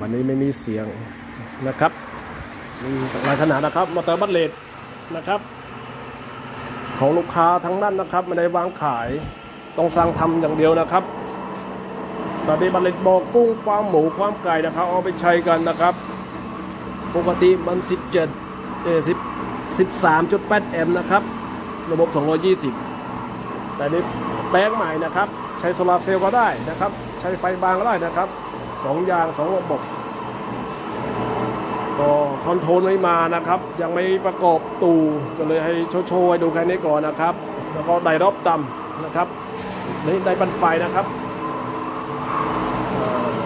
วันนี้ไม่มีเสียงนะครับมีหลายขนาดนะครับมอเตอร์บัตเลดนะครับ ของลูกค้าทั้งนั้นนะครับไม่ได้วางขายต้องสั่งทำอย่างเดียวนะครับตอนนี้บัตเลดบอกกุ้งความหมูความไก่นะครับ เอาไปใช้กันนะครับ ปกติมัน 17เออ10 13.8แอมป์นะครับ ระบบ 220 แต่นี้แปลงใหม่นะครับ ใช้โซลาร์เซลล์ก็ได้นะครับ ใช้ไฟบางก็ได้นะครับ สองยางสองระบบก็คอนโทรลไม่มานะครับ ยังไม่ประกอบตูก็เลยให้โชว์ให้ดูแค่นี้ก่อนนะครับ แล้วก็ไดรอบต่ำนะครับนี่ไดบันไฟนะครับ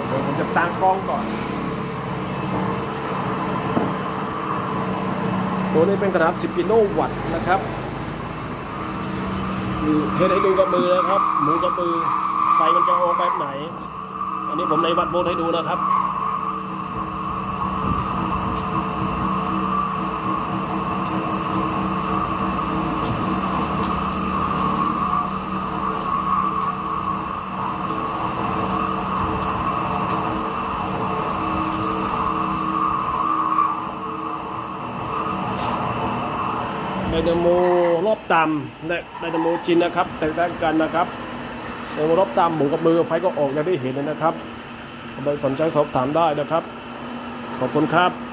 เดี๋ยวผมจะตั้งกล้องก่อน ตัวนี้เป็นขนาด10 กิโลวัตต์นะครับเทให้ดูกับมือนะครับหมูกับมือไฟมันจะออกแบบไหน อันนี้ผมในวัดโวลต์ให้ดูนะครับไดนาโมรอบต่ำและไดนาโมจินนะครับ แตกต่างกันนะครับ ไดนารบตามหมุนกับมือไฟก็ออกอย่างที่เห็นเลยนะครับสนใจสอบถามได้นะครับ ขอบคุณครับ